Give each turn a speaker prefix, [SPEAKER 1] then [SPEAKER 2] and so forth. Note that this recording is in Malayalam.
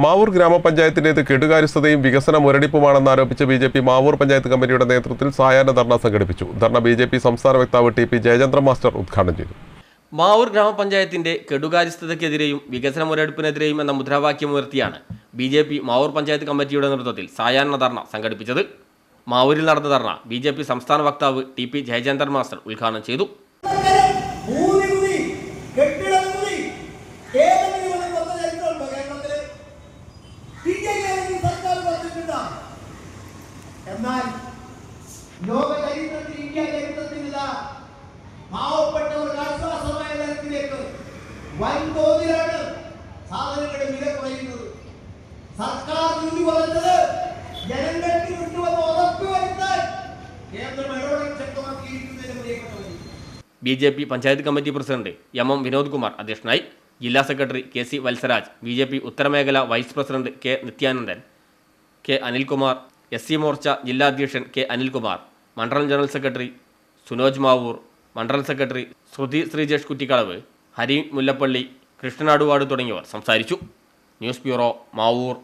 [SPEAKER 1] മാവൂർ ഗ്രാമപഞ്ചായത്തിന്റേത് കെടുകാര്യസ്ഥതയും വികസന മുരടിപ്പുമാണെന്ന് ആരോപിച്ച് B J P Mavoor panchayat കമ്മിറ്റിയുടെ നേതൃത്വത്തിൽ സായാഹ്ന ധർണ സംഘടിപ്പിച്ചു. ധർണ ബി ജെ പി സംസ്ഥാന വക്താവ് ടി പി ജയചന്ദ്രൻ മാസ്റ്റർ ഉദ്ഘാടനം ചെയ്തു.
[SPEAKER 2] മാവൂർ ഗ്രാമപഞ്ചായത്തിന്റെ കെടുകാര്യസ്ഥതയ്ക്കെതിരെയും വികസന മുരടിപ്പിനെതിരെയും എന്ന മുദ്രാവാക്യം ഉയർത്തിയാണ് B J P Mavoor panchayat കമ്മിറ്റിയുടെ നേതൃത്വത്തിൽ സായാഹ്ന ധർണ സംഘടിപ്പിച്ചത്. മാവൂരിൽ നടന്ന ധർണ ബി ജെ പി സംസ്ഥാന വക്താവ് ടി പി ജയചന്ദ്രൻ മാസ്റ്റർ ഉദ്ഘാടനം ചെയ്തു.
[SPEAKER 3] സർക്കാർ എന്നാൽ ലോക ചരിത്രത്തിൽ ഇന്ത്യ ചരിത്രത്തിൽ ഇതാ പാവപ്പെട്ടവർക്ക് ആശ്വാസമായ തരത്തിലേക്ക് വൻതോതിലാണ് സാധനങ്ങളുടെ വില കുറയുന്നത്. സർക്കാർ നികുതി കുറച്ചത് ജനങ്ങൾക്ക് കിട്ടുമെന്ന് ഉറപ്പുവരുത്താൻ കേന്ദ്രം ഇടപെടൽ ശക്തമാക്കിയിരിക്കുന്നതിന് പ്രിയപ്പെട്ടവർ
[SPEAKER 2] B J P panchayat committee president M M Vinod Kumar അധ്യക്ഷനായി ജില്ലാ secretary K C Valsaraj B J P ഉത്തരമേഖല vice president K Nithyanandan K Anilkumar S C Morcha ജില്ലാ അധ്യക്ഷൻ കെ അനിൽകുമാർ മണ്ഡലം ജനറൽ സെക്രട്ടറി സുനോജ് മാവൂർ മണ്ഡലം സെക്രട്ടറി ശ്രുതി ശ്രീജേഷ് കുറ്റിക്കളവ് ഹരി മുല്ലപ്പള്ളി കൃഷ്ണനാടുവാട് തുടങ്ങിയവർ സംസാരിച്ചു. News bureau Mavoor.